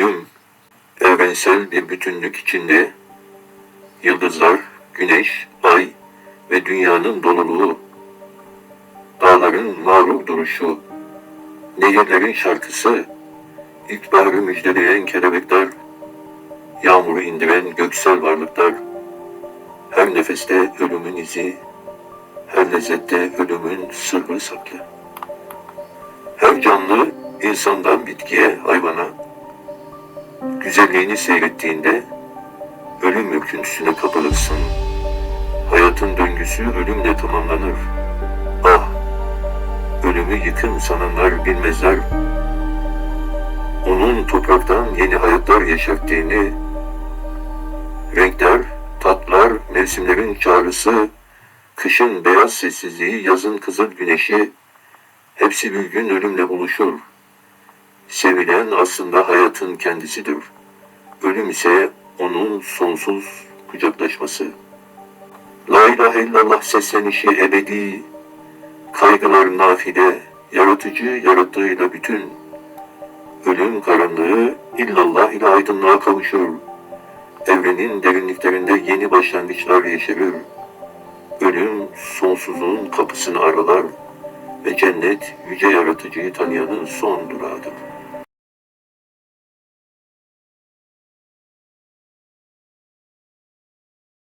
Ölüm, evrensel bir bütünlük içinde yıldızlar, güneş, ay ve dünyanın doluluğu, dağların mağrur duruşu, nehirlerin şarkısı, ilkbaharı müjdeleyen kelebekler, yağmuru indiren göksel varlıklar, her nefeste ölümün izi, her lezzette ölümün sırrı saklı. Her canlı insandan bitkiye, hayvana, güzelliğini seyrettiğinde ölüm mürküntüsüne kapılırsın. Hayatın döngüsü ölümle tamamlanır. Ah, ölümü yıkım sananlar bilmezler. Onun topraktan yeni hayatlar yaşattığını, renkler, tatlar, mevsimlerin çağrısı, kışın beyaz sessizliği, yazın kızıl güneşi, hepsi bir gün ölümle buluşur. Sevilen aslında hayatın kendisidir. Ölüm ise onun sonsuz kucaklaşması. La ilahe illallah seslenişi ebedi, kaygılar nafile, yaratıcı yarattığıyla bütün. Ölüm karanlığı illallah ile aydınlığa kavuşur. Evrenin derinliklerinde yeni başlangıçlar yeşerir. Ölüm sonsuzluğun kapısını aralar ve cennet yüce yaratıcıyı tanıyanın son durağıdır.